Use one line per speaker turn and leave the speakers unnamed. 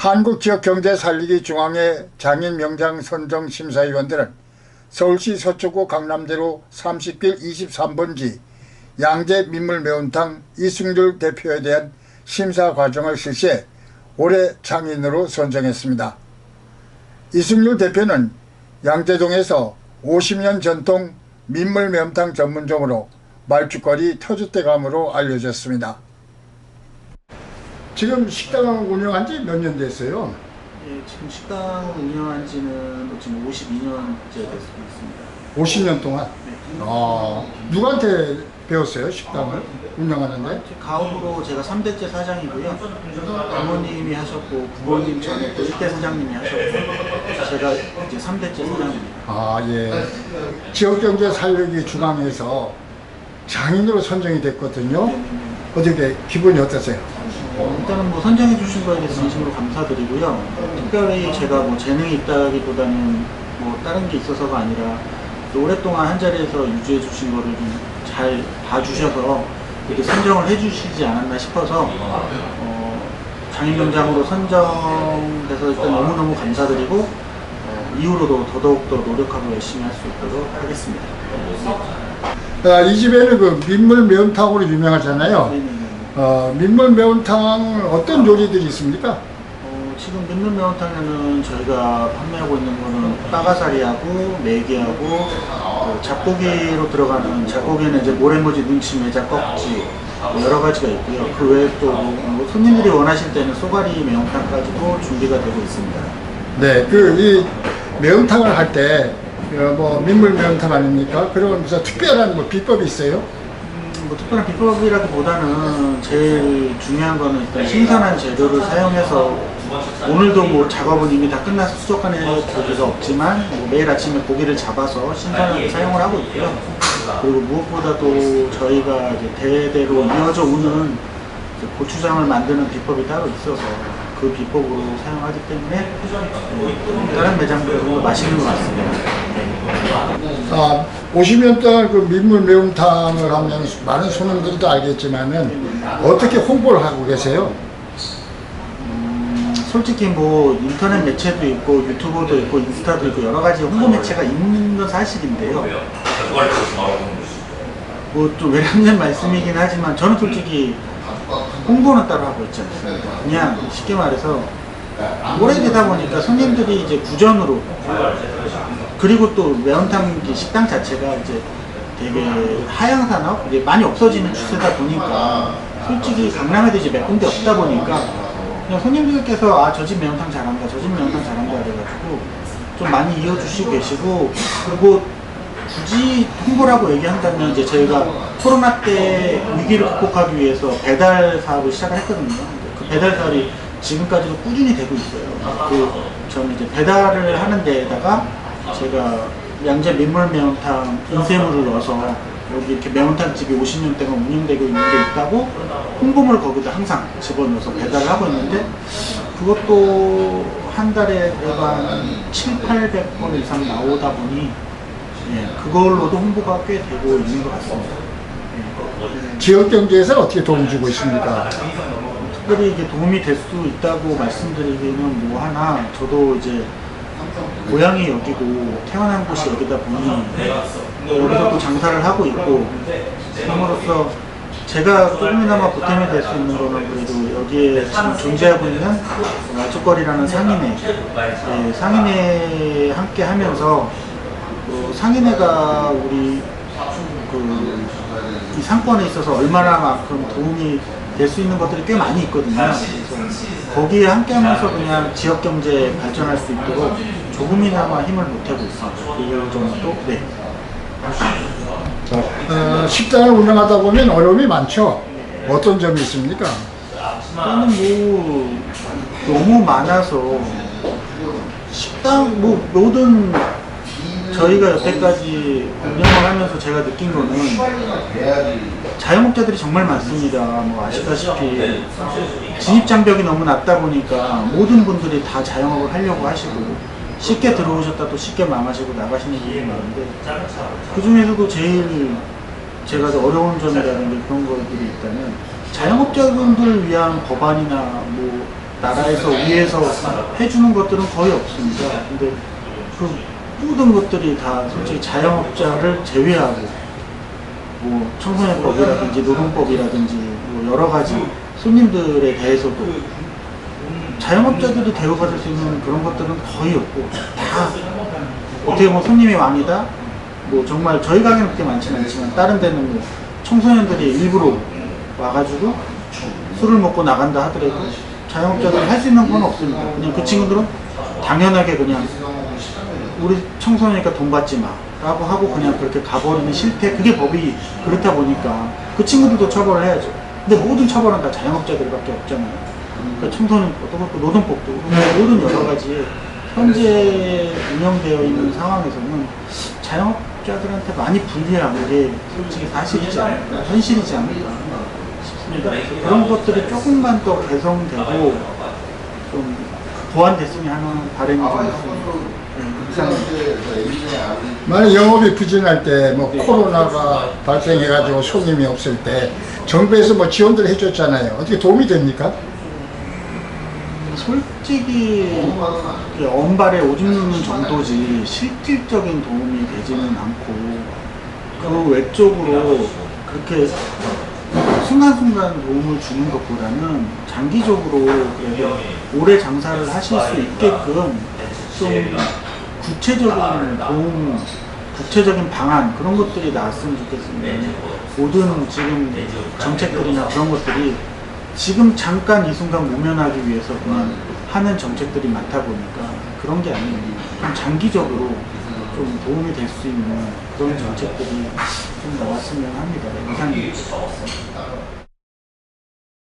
한국 지역 경제 살리기 중앙회 장인 명장 선정 심사위원들은 서울시 서초구 강남대로 30길 23번지 양재 민물 매운탕 이승률 대표에 대한 심사 과정을 실시해 올해 장인으로 선정했습니다. 이승률 대표는 양재동에서 50년 전통 민물 매운탕 전문점으로 말죽거리 터줏대감으로 알려졌습니다. 지금 식당을 운영한 지 몇 년 됐어요?
예, 지금 식당 운영한 지는 지금 52년째 됐습니다.
50년 동안.
네.
아, 누구한테 배웠어요? 식당을 운영하는데?
가업으로 제가 3대째 사장이고요. 어머님이 하셨고 부모님 전에 또 1대 사장님이 하셨고 제가 이제 3대째 사장입니다.
아, 예. 지역경제 살리기 중앙에서 장인으로 선정이 됐거든요. 어떻게 기분이 어떠세요?
어, 일단은 뭐 선정해 주신 거에 대해서 진심으로 감사드리고요. 특별히 제가 뭐 재능이 있다기보다는 뭐 다른 게 있어서가 아니라 또 오랫동안 한 자리에서 유지해 주신 거를 좀 잘 봐주셔서 이렇게 선정을 해 주시지 않았나 싶어서 어, 장인명장으로 선정돼서 일단 너무너무 감사드리고 어, 이후로도 더더욱 더 노력하고 열심히 할 수 있도록 하겠습니다.
아, 이 집에는 그 민물 매운탕으로 유명하잖아요.
네네네.
어, 민물 매운탕 어떤 요리들이 있습니까?
어, 지금 민물 매운탕에는 저희가 판매하고 있는 거는 빠가사리하고 메기하고 그 잡고기로 들어가는 잡고기는 이제 모래모지 능치 매자 꺽지 뭐 여러 가지가 있고요. 그 외에 또 뭐 손님들이 원하실 때는 쏘가리 매운탕까지도 준비가 되고 있습니다.
네, 그 이 매운탕을 할 때 뭐 민물 매운탕 아닙니까? 그런 무슨 특별한 뭐 비법이 있어요?
음, 뭐 특별한 비법이라기보다는 제일 중요한 거는 일단 신선한 재료를 사용해서 오늘도 뭐 작업은 이미 다 끝나서 수족관에 고기가 없지만 뭐 매일 아침에 고기를 잡아서 신선하게 사용을 하고 있고요. 그리고 무엇보다도 저희가 이제 대대로 이어져 오는 고추장을 만드는 비법이 따로 있어서 그 비법으로 사용하기 때문에 어, 다른 매장들보다 맛있는 것 같습니다.
아, 50년 동안 그 민물 매운탕을 하면 많은 손님들도 알겠지만은 어떻게 홍보를 하고 계세요?
솔직히 뭐 인터넷 매체도 있고 유튜브도 있고 인스타도 있고 여러 가지 홍보 매체가 있는 건 사실인데요. 뭐좀 외람된 말씀이긴 하지만 저는 솔직히 홍보는 따로 하고 있지 않습니다. 그냥 쉽게 말해서 오래되다 보니까 손님들이 이제 구전으로 그리고 또 매운탕 이 식당 자체가 이제 되게 하향 산업 이제 많이 없어지는 추세다 보니까 솔직히 강남에도 이제 몇 군데 없다 보니까 그냥 손님들께서 아 저 집 매운탕 잘한다 저 집 매운탕 잘한다 그래가지고 좀 많이 이어주시고 계시고 그리고 굳이 홍보라고 얘기한다면 이제 저희가 코로나 때 위기를 극복하기 위해서 배달 사업을 시작을 했거든요. 그 배달 사업이 지금까지도 꾸준히 되고 있어요. 그 저는 이제 배달을 하는 데에다가 제가 양재 민물 매운탕 인쇄물을 넣어서 여기 이렇게 매운탕 집이 50년 동안 운영되고 있는 게 있다고 홍보물 거기다 항상 집어넣어서 배달을 하고 있는데 그것도 한 달에 한 7, 800건 이상 나오다 보니 예, 그걸로도 홍보가 꽤 되고 있는 것 같습니다. 예.
지역 경제에서 어떻게 도움 주고 있습니까?
특별히 이게 도움이 될 수 있다고 말씀드리기는 뭐 하나 저도 이제 고향이 여기고 태어난 곳이 여기다 보니 여기서 또 장사를 하고 있고 그럼으로써 제가 조금이나마 보탬이 될 수 있는 거는 그래도 여기에 지금 존재하고 있는 말죽거리라는 상인회 예, 상인회 함께 하면서 어, 상인회가 우리 그 이 상권에 있어서 얼마나 만큼 도움이 될 수 있는 것들이 꽤 많이 있거든요. 그래서 거기에 함께하면서 그냥 지역 경제 발전할 수 있도록 조금이나마 힘을 보태고 있습니다. 그 정도? 네.
어, 식당을 운영하다 보면 어려움이 많죠. 어떤 점이 있습니까?
일단은 뭐 너무 많아서 식당 뭐 모든 저희가 여태까지 운영을 하면서 제가 느낀 거는 자영업자들이 정말 많습니다. 뭐 아시다시피 진입 장벽이 너무 낮다 보니까 모든 분들이 다 자영업을 하려고 하시고 쉽게 들어오셨다 또 쉽게 망하시고 나가시는 분이 많은데 그 중에서도 제일 제가 어려운 점이라는 게 그런 것들이 있다면 자영업자분들 위한 법안이나 뭐 나라에서 위에서 해주는 것들은 거의 없습니다. 근데 그 모든 것들이 다 솔직히 자영업자를 제외하고 뭐 청소년법이라든지 노동법이라든지 뭐 여러 가지 손님들에 대해서도 자영업자들이 대우받을 수 있는 그런 것들은 거의 없고 다 어떻게 보면 손님이 왕이다. 뭐 정말 저희 가게는 그렇게 많지는 않지만 다른 데는 뭐 청소년들이 일부러 와가지고 술을 먹고 나간다 하더라도 자영업자들이 할 수 있는 건 없습니다. 그냥 그 친구들은 당연하게 그냥 우리 청소년이니까 돈 받지 마. 라고 하고 그냥 그렇게 가버리는 실태, 그게 법이 그렇다 보니까 그 친구들도 처벌을 해야죠. 근데 모든 처벌은 다 자영업자들밖에 없잖아요. 그러니까 청소년법도 그렇고 노동법도 그렇고 모든 여러 가지 현재 운영되어 있는 상황에서는 자영업자들한테 많이 불리한 게 솔직히 사실이지 않을까, 현실이지 않을까 싶습니다. 그런 것들이 조금만 더 개성되고 좀 보완됐으면 하는 바람이 좀 있습니다.
만약 영업이 부진할 때 뭐 코로나가 발생해가지고 손님이 없을 때 정부에서 뭐 지원들 해줬잖아요. 어떻게 도움이 됩니까?
솔직히 언발에 오줌 누는 정도지 실질적인 도움이 되지는 않고 그 외적으로 그렇게 순간순간 도움을 주는 것보다는 장기적으로 오래 장사를 하실 수 있게끔 좀 구체적인 도움, 구체적인 방안 그런 것들이 나왔으면 좋겠습니다. 모든 지금 정책들이나 그런 것들이 지금 잠깐 이 순간 모면하기 위해서 그냥 하는 정책들이 많다 보니까 그런 게 아니고 좀 장기적으로 좀 도움이 될 수 있는 그런 정책들이 좀 나왔으면 합니다. 이상입니다.